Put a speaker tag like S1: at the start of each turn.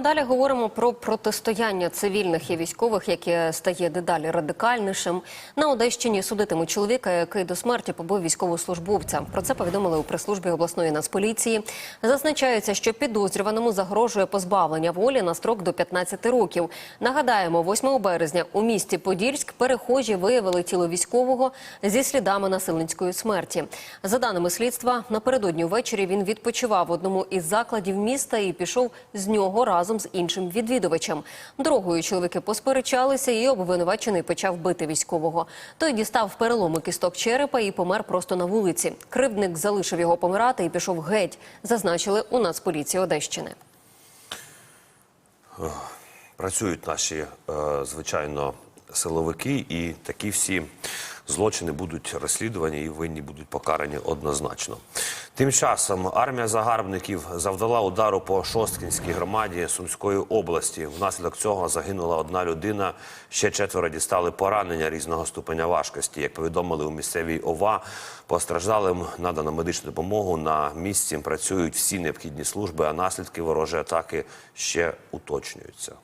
S1: Далі говоримо про протистояння цивільних і військових, яке стає дедалі радикальнішим. На Одещині судитимуть чоловіка, який до смерті побив військовослужбовця. Про це повідомили у прес-службі обласної нацполіції. Зазначається, що підозрюваному загрожує позбавлення волі на строк до 15 років. Нагадаємо, 8 березня у місті Подільськ перехожі виявили тіло військового зі слідами насильницької смерті. За даними слідства, напередодні ввечері він відпочивав в одному із закладів міста і пішов з нього разом з іншим відвідувачем. Дорогою чоловіки посперечалися, і обвинувачений почав бити військового. Той дістав переломи кісток черепа і помер просто на вулиці. Кривдник залишив його помирати і пішов геть. Зазначили у Нацполіції Одещини.
S2: Працюють наші, е, звичайно, силовики, і такі всі злочини будуть розслідувані і винні будуть покарані однозначно. Тим часом армія загарбників завдала удару по Шосткінській громаді Сумської області. Внаслідок цього загинула одна людина. Ще четверо дістали поранення різного ступеня важкості. Як повідомили у місцевій ОВА, постраждалим надано медичну допомогу. На місці працюють всі необхідні служби, а наслідки ворожої атаки ще уточнюються.